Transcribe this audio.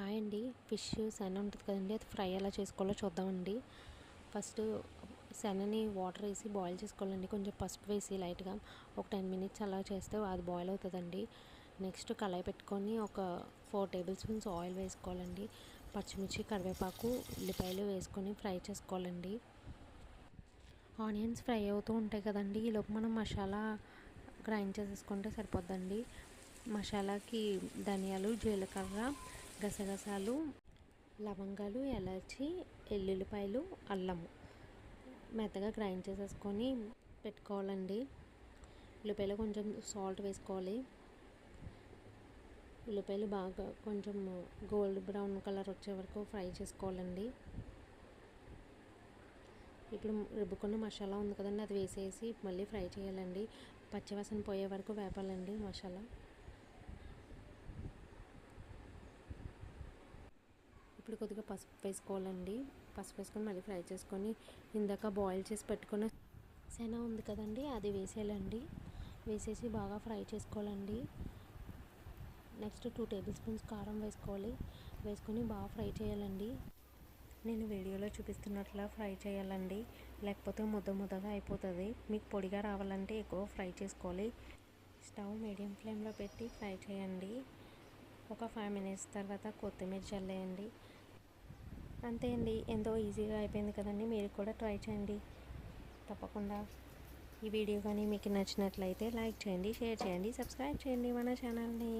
Hi అండి. Fish శన ఉంటుంది కదండి అది ఫ్రై ఎలా చేసుకోవాలో చూద్దామండి. ఫస్ట్ శనని వాటర్ వేసి బాయిల్ చేసుకోవాలండి. కొంచెం పసుపు వేసి లైట్గా ఒక టెన్ మినిట్స్ అలా చేస్తే అది బాయిల్ అవుతుందండి. నెక్స్ట్ కళాయి పెట్టుకొని ఒక ఫోర్ టేబుల్ స్పూన్స్ ఆయిల్ వేసుకోవాలండి. పచ్చిమిర్చి కరివేపాకు ఉల్లిపాయలు వేసుకొని ఫ్రై చేసుకోవాలండి. ఆనియన్స్ ఫ్రై అవుతూ ఉంటాయి కదండి. ఈలోపు మనం మసాలా గ్రైండ్ చేసేసుకుంటే సరిపోద్దండి. మసాలాకి ధనియాలు జీలకర్ర గసగసాలు లవంగాలు ఎలాచి ఎల్లుల్లిపాయలు అల్లము. మెత్తగా గ్రైండ్ చేసేసుకొని పెట్టుకోవాలండి. ఉల్లిపాయలు కొంచెం సాల్ట్ వేసుకోవాలి. ఉల్లిపాయలు బాగా కొంచెం గోల్డ్ బ్రౌన్ కలర్ వచ్చే వరకు ఫ్రై చేసుకోవాలండి. ఇప్పుడు రుబ్బుకున్న మసాలా ఉంది కదండి అది వేసేసి మళ్ళీ ఫ్రై చేయాలండి. పచ్చివాసన పోయే వరకు వేపాలండి మసాలా. ఇప్పుడు కొద్దిగా పసుపు వేసుకోవాలండి. పసుపు వేసుకొని మళ్ళీ ఫ్రై చేసుకొని ఇందాక బాయిల్ చేసి పెట్టుకున్న శనగ ఉంది కదండి అది వేసేయాలండి. వేసేసి బాగా ఫ్రై చేసుకోవాలండి. నెక్స్ట్ టూ టేబుల్ స్పూన్స్ కారం వేసుకోవాలి. వేసుకొని బాగా ఫ్రై చేయాలండి. నేను వీడియోలో చూపిస్తున్నట్లా ఫ్రై చేయాలండి. లేకపోతే ముద్ద ముద్దగా అయిపోతుంది. మీకు పొడిగా రావాలంటే ఎక్కువ ఫ్రై చేసుకోవాలి. స్టవ్ మీడియం ఫ్లేమ్లో పెట్టి ఫ్రై చేయండి. ఒక ఫైవ్ మినిట్స్ తర్వాత కొత్తిమీర చల్లేయండి. అంతే అండి. ఎంతో ఈజీగా అయిపోయింది కదండి. మీరు కూడా ట్రై చేయండి. తప్పకుండా ఈ వీడియో కానీ మీకు నచ్చినట్లయితే లైక్ చేయండి షేర్ చేయండి సబ్స్క్రైబ్ చేయండి మన ఛానల్ని.